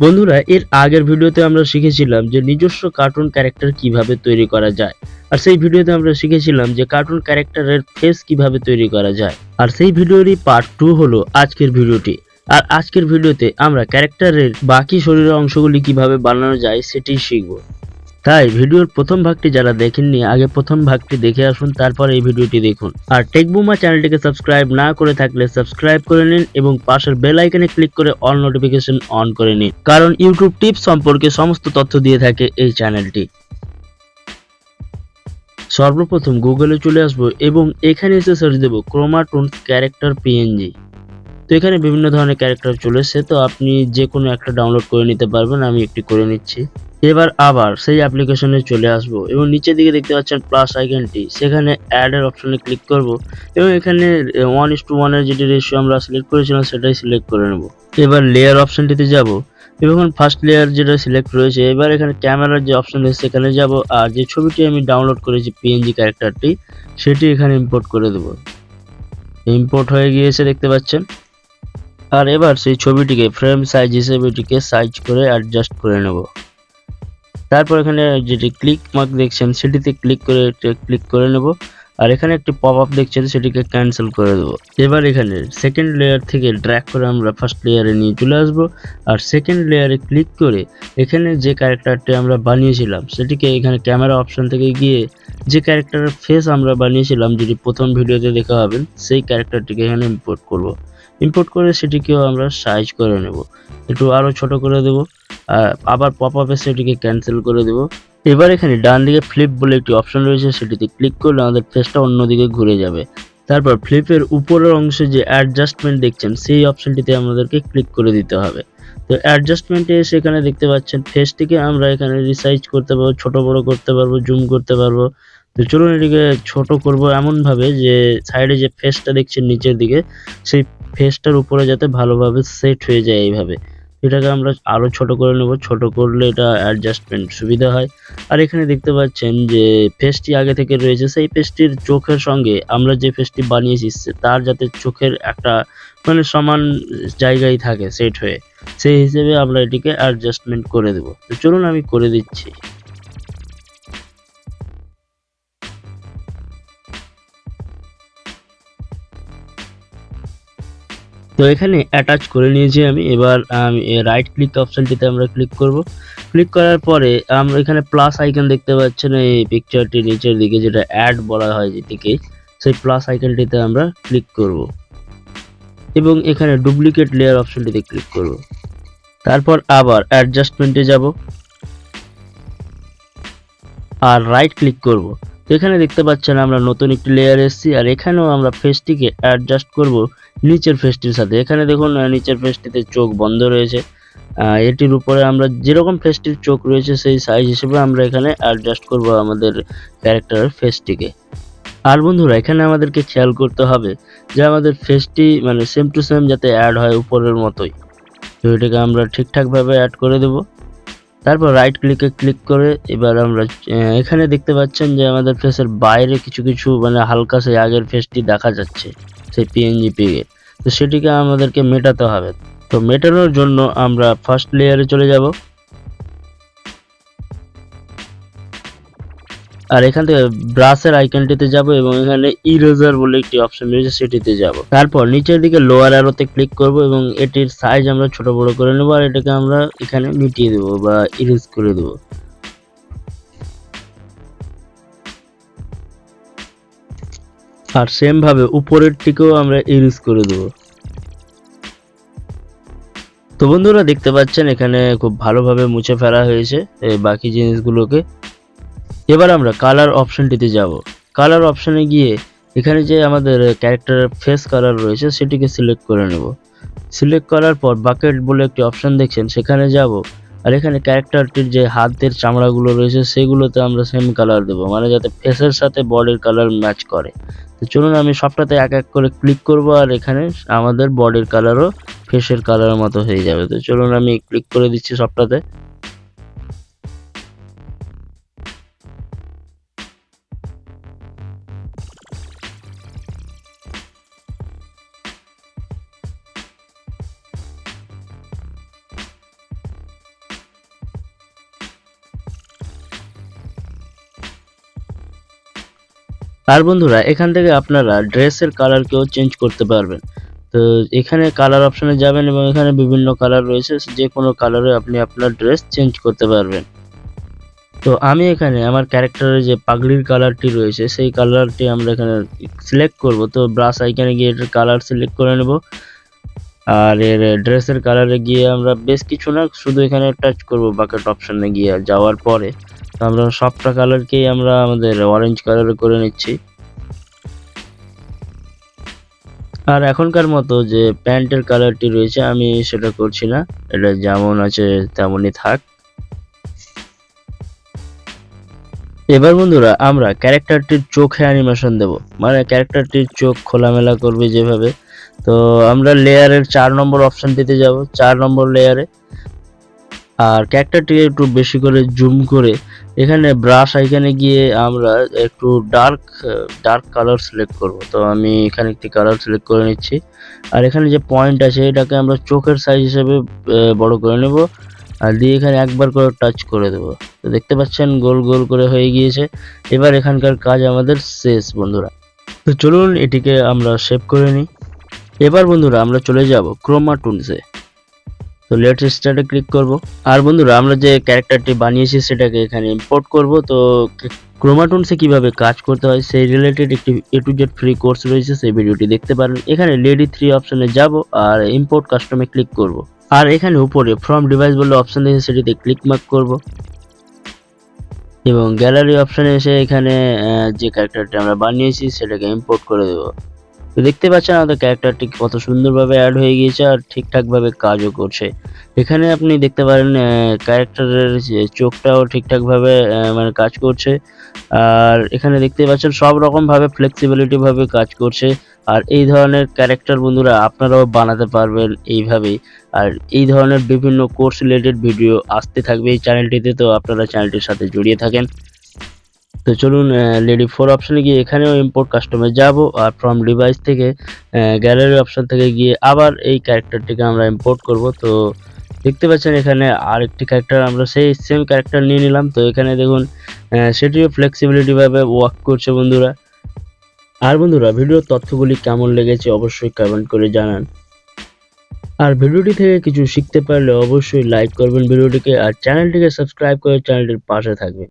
বন্ধুরা, এর আগের ভিডিওতে আমরা শিখেছিলাম যে নিজস্ব কার্টুন ক্যারেক্টার কীভাবে তৈরি করা যায়। আর সেই ভিডিওতে আমরা শিখেছিলাম যে কার্টুন ক্যারেক্টারের ফেস কীভাবে তৈরি করা যায়। আর সেই ভিডিওরই পার্ট টু হলো আজকের ভিডিওটি। আর আজকের ভিডিওতে আমরা ক্যারেক্টারের বাকি শরীরের অংশগুলি কীভাবে বানানো যায় সেটি শিখব। তাই ভিডিওর প্রথম ভাগটি যারা দেখেননি, আগে প্রথম ভাগটি দেখে আসুন, তারপর এই ভিডিওটি দেখুন। আর টেকবুমা চ্যানেলটিকে সাবস্ক্রাইব না করে থাকলে সাবস্ক্রাইব করে নিন এবং পাশের বেল আইকনে ক্লিক করে অল নোটিফিকেশন অন করে নিন, কারণ ইউটিউব টিপস সম্পর্কে সমস্ত তথ্য দিয়ে থাকে এই চ্যানেলটি। সর্বপ্রথম গুগলে চলে আসব এবং এখানে এসে সার্চ দেবো ক্রোমাটুন ক্যারেক্টার পিএনজি তো এখানে বিভিন্ন ধরনের ক্যারেক্টার চলে এসেছে তো আপনি যে কোনো একটা ডাউনলোড করে নিতে পারবেন, আমি একটি করে নিচ্ছি। এবার আবার সেই অ্যাপ্লিকেশনে চলে আসব এবং নিচের দিকে দেখতে পাচ্ছেন প্লাস আইকনটি সেখানে অ্যাডের অপশনে ক্লিক করব এবং এখানে ওয়ান ইস টু ওয়ানের যেটি রেশিও আমরা সিলেক্ট করেছিলাম, সেটাই সিলেক্ট করে নেব। এবার লেয়ার অপশনটিতে যাব। এবং ফার্স্ট লেয়ার যেটা সিলেক্ট রয়েছে, এবার এখানে ক্যামেরার যে অপশন রয়েছে, সেখানে যাব। আর যে ছবিটি আমি ডাউনলোড করেছি পিএনজি ক্যারেক্টারটি সেটি এখানে ইম্পোর্ট করে দেব। ইম্পোর্ট হয়ে গিয়েছে, দেখতে পাচ্ছেন। আর এবার সেই ছবিটিকে ফ্রেম সাইজ হিসেবে এটিকে সাইজ করে অ্যাডজাস্ট করে নেব। তারপর এখানে যেটি ক্লিক মার্ক দেখছেন, সেটিতে ক্লিক করে ক্লিক করে নেব। আর এখানে একটি পপ আপ দেখছেন, সেটিকে ক্যান্সেল করে দেবো। এবার এখানে সেকেন্ড লেয়ার থেকে ড্র্যাক করে আমরা ফার্স্ট লেয়ারে নিয়ে চলে আসব। আর সেকেন্ড লেয়ারে ক্লিক করে এখানে যে ক্যারেক্টারটি আমরা বানিয়েছিলাম, সেটিকে এখানে ক্যামেরা অপশন থেকে গিয়ে যে ক্যারেক্টারের ফেস আমরা বানিয়েছিলাম, যেটি প্রথম ভিডিওতে দেখা হবেন সেই ক্যারেক্টারটিকে এখানে ইম্পোর্ট করব। ইম্পোর্ট করে সেটিকেও আমরা সাইজ করে নেব। একটু আরও ছোট করে দেব। আর আবার পপ আপে সেটিকে ক্যান্সেল করে দেব। এবার এখানে ডান দিকে ফ্লিপ বলে একটি অপশন রয়েছে, সেটিতে ক্লিক করলে আমাদের ফেসটা অন্যদিকে ঘুরে যাবে। তারপর ফ্লিপের উপরের অংশে যে অ্যাডজাস্টমেন্ট দেখছেন, সেই অপশনটিতে আমাদেরকে ক্লিক করে দিতে হবে। তো অ্যাডজাস্টমেন্টে এসে এখানে দেখতে পাচ্ছেন ফেসটিকে আমরা এখানে রিসাইজ করতে পারব, ছোট বড় করতে পারব জুম করতে পারব। তো চলুন এটিকে ছোট করব এমনভাবে যে সাইডে যে ফেসটা দেখছেন নিচের দিকে, সেই ফেসটার উপরে যাতে ভালোভাবে সেট হয়ে যায় এইভাবে। এটাকে আমরা আরও ছোট করে নেব। ছোট করলে এটা অ্যাডজাস্টমেন্ট সুবিধা হয়। আর এখানে দেখতে পাচ্ছেন যে ফেসটি আগে থেকে রয়েছে। সেই ফেসটির চোখের সঙ্গে আমরা যে ফেসটি বানিয়েছি তার যাতে চোখের একটা মানে সমান জায়গায় থাকে সেট হয়ে। সেই হিসেবে আমরা এটিকে অ্যাডজাস্টমেন্ট করে দেব। তো চলুন আমি করে দিচ্ছি। তো এখানে অ্যাটাচ করে নিয়েছি আমি। এবার আমি রাইট ক্লিক অপশনটিতে আমরা ক্লিক করব। ক্লিক করার পরে আমরা এখানে প্লাস আইকন দেখতে পাচ্ছেন, এই পিকচারটি নিচের দিকে যেটা অ্যাড বলা হয় যেটিকে, সেই প্লাস আইকনটিতে আমরা ক্লিক করব। এবং এখানে ডুপ্লিকেট লেয়ার অপশনটিতে ক্লিক করব। তারপর আবার অ্যাডজাস্টমেন্টে যাব। আর রাইট ক্লিক করব। এখানে দেখতে পাচ্ছেন আমরা নতুন একটি লেয়ার এসেছি, আর এখানেও আমরা ফেসটিকে অ্যাডজাস্ট করব নিচের ফেসটির সাথে। এখানে দেখুন নিচের ফেসটিতে চোখ বন্ধ রয়েছে। এটির উপরে আমরা যেরকম ফেসটির চোখ রয়েছে, সেই সাইজ হিসেবে আমরা এখানে অ্যাডজাস্ট করব আমাদের ক্যারেক্টারের ফেসটিকে আর বন্ধুরা, এখানে আমাদেরকে খেয়াল করতে হবে যে আমাদের ফেসটি মানে সেম টু সেম যাতে অ্যাড হয় উপরের মতোই। তো এটাকে আমরা ঠিকঠাকভাবে অ্যাড করে দেব। তারপর রাইট ক্লিকে ক্লিক করে এবার আমরা এখানে দেখতে পাচ্ছেন যে আমাদের ফেসের বাইরে কিছু কিছু মানে হালকা সেই আগের ফেসটি দেখা যাচ্ছে, সেই পিএনজি পেগে তো সেটিকে আমাদেরকে মেটাতে হবে। তো মেটানোর জন্য আমরা ফার্স্ট লেয়ারে চলে যাব। আর এখান থেকে ব্রাশের আইকনটিতে যাব এবং এখানে ইরেজার বলে একটি অপশন রয়েছে, সেটিতে যাব। তারপর নিচের দিকে লোয়ার অ্যারোতে ক্লিক করব এবং এটির সাইজ আমরা ছোট বড় করে নেব আর এটাকে আমরা এখানে মিটিয়ে দেবো বা ইরেজ করে দেবো। আর সেম ভাবে উপরের টিকেও আমরা ইউজ করে দেব। তো বন্ধুরা দেখতে পাচ্ছেন এখানে খুব ভালোভাবে মুছে ফেলা হয়েছে বাকি জিনিসগুলোকে। এবার আমরা কালার অপশনটিতে যাব। কালার অপশনে গিয়ে এখানে যে আমাদের ক্যারেক্টারের ফেস কালার রয়েছে, সেটিকে সিলেক্ট করে নেব। সিলেক্ট করার পর বাকেট বলে একটি অপশন দেখছেন, সেখানে যাব। আর এখানে ক্যারেক্টারটির যে হাতের চামড়াগুলো রয়েছে, সেগুলোতে আমরা সেম কালার দেবো মানে যাতে ফেসের সাথে বডির কালার ম্যাচ করে। তো চলুন আমি সবটাতে এক এক করে ক্লিক করব, আর এখানে আমাদের বডির কালারও ফেসের কালারের মতো হয়ে যাবে। তো চলুন আমি ক্লিক করে দিচ্ছি সবটাতে। আর বন্ধুরা, এখান থেকে আপনারা ড্রেসের কালারকেও চেঞ্জ করতে পারবেন। তো এখানে কালার অপশনে যাবেন এবং এখানে বিভিন্ন কালার রয়েছে যে কোনো কালারে আপনি আপনার ড্রেস চেঞ্জ করতে পারবেন। তো আমি এখানে আমার ক্যারেক্টারের যে পাগড়ির কালারটি রয়েছে, সেই কালারটি আমরা এখানে সিলেক্ট করব। তো ব্রাশ আইকানে গিয়ে এটার কালার সিলেক্ট করে নেব। আর এর ড্রেসের কালারে গিয়ে আমরা বেশ কিছু না, শুধু এখানে টাচ করব বাকেট অপশনে গিয়ে যাওয়ার পরে। আমরা সবটা কালারকেই আমরা আমাদের অরেঞ্জ কালারে করে নিচ্ছি। আর এখনকার মতো যে প্যান্টের কালারটি রয়েছে, আমি সেটা করছি না। এটা যেমন আছে তেমনই থাক। এবার বন্ধুরা, আমরা ক্যারেক্টারটির চোখে অ্যানিমেশন দেব। মানে ক্যারেক্টারটির চোখ খোলামেলা করবে যেভাবে। তো আমরা লেয়ারের চার নম্বর অপশনটিতে যাব, চার নম্বর লেয়ারে আর ক্যারেক্টারটিকে একটু বেশি করে জুম করে এখানে ব্রাশ আইখানে গিয়ে আমরা একটু ডার্ক ডার্ক কালার সিলেক্ট করব। তো আমি এখানে একটি কালার সিলেক্ট করে নিচ্ছি। আর এখানে যে পয়েন্ট আছে, এটাকে আমরা চোখের সাইজ হিসেবে বড় করে নেব। আর দিয়ে এখানে একবার করে টাচ করে দেবো। তো দেখতে পাচ্ছেন, গোল গোল করে হয়ে গিয়েছে। এবার এখানকার কাজ আমাদের শেষ, বন্ধুরা। তো চলুন, এটিকে আমরা সেভ করে নিই। এবার, বন্ধুরা, আমরা চলে যাব ক্রোমা টুলসে তো লেট স্টার্টে ক্লিক করব। আর বন্ধুরা, আমরা যে ক্যারেক্টারটি বানিয়েছি, সেটাকে এখানে ইম্পোর্ট করব। তো ক্রোমাটুনসে কীভাবে কাজ করতে হয়, সেই রিলেটেড একটি A to Z free course রয়েছে, সেই ভিডিওটি দেখতে পারেন। এখানে লেডি থ্রি অপশনে যাব, আর ইম্পোর্ট কাস্টমে ক্লিক করব। আর এখানে উপরে ফ্রম ডিভাইস বলে অপশন দিয়েছে সেটিতে ক্লিক মার্ক করব। এবং গ্যালারি অপশানে এসে এখানে যে ক্যারেক্টারটি আমরা বানিয়েছি, সেটাকে ইম্পোর্ট করে দেব। তো দেখতে পাচ্ছেন আমাদের ক্যারেক্টারটি কত সুন্দরভাবে অ্যাড হয়ে গিয়েছে আর ঠিকঠাকভাবে কাজও করছে। এখানে আপনি দেখতে পারেন ক্যারেক্টারের চোখটাও ঠিকঠাকভাবে মানে কাজ করছে। আর এখানে দেখতে পাচ্ছেন সব রকম ভাবে ফ্লেক্সিবিলিটি ভাবে কাজ করছে। আর এই ধরনের ক্যারেক্টার বন্ধুরা আপনারাও বানাতে পারবেন এইভাবেই। আর এই ধরনের বিভিন্ন কোর্স রিলেটেড ভিডিও আসতে থাকবে এই চ্যানেলটিতে তো আপনারা চ্যানেলটির সাথে জড়িয়ে থাকেন। তো চলুন লেডি ফোর অপশানে গিয়ে এখানেও ইম্পোর্ট কাস্টমে যাব আর ফ্রম ডিভাইস থেকে গ্যালারি অপশান থেকে গিয়ে আবার এই ক্যারেক্টারটিকে আমরা ইম্পোর্ট করব। তো দেখতে পাচ্ছেন এখানে আরেকটি ক্যারেক্টার আমরা সেই সেম ক্যারেক্টার নিয়ে নিলাম। তো এখানে দেখুন সেটিও ফ্লেক্সিবিলিটিভাবে ওয়ার্ক করছে বন্ধুরা। আর বন্ধুরা, ভিডিওর তথ্যগুলি কেমন লেগেছে অবশ্যই কমেন্ট করে জানান। আর ভিডিওটি থেকে কিছু শিখতে পারলে অবশ্যই লাইক করবেন ভিডিওটিকে, আর চ্যানেলটিকে সাবস্ক্রাইব করে চ্যানেলটির পাশে থাকবেন।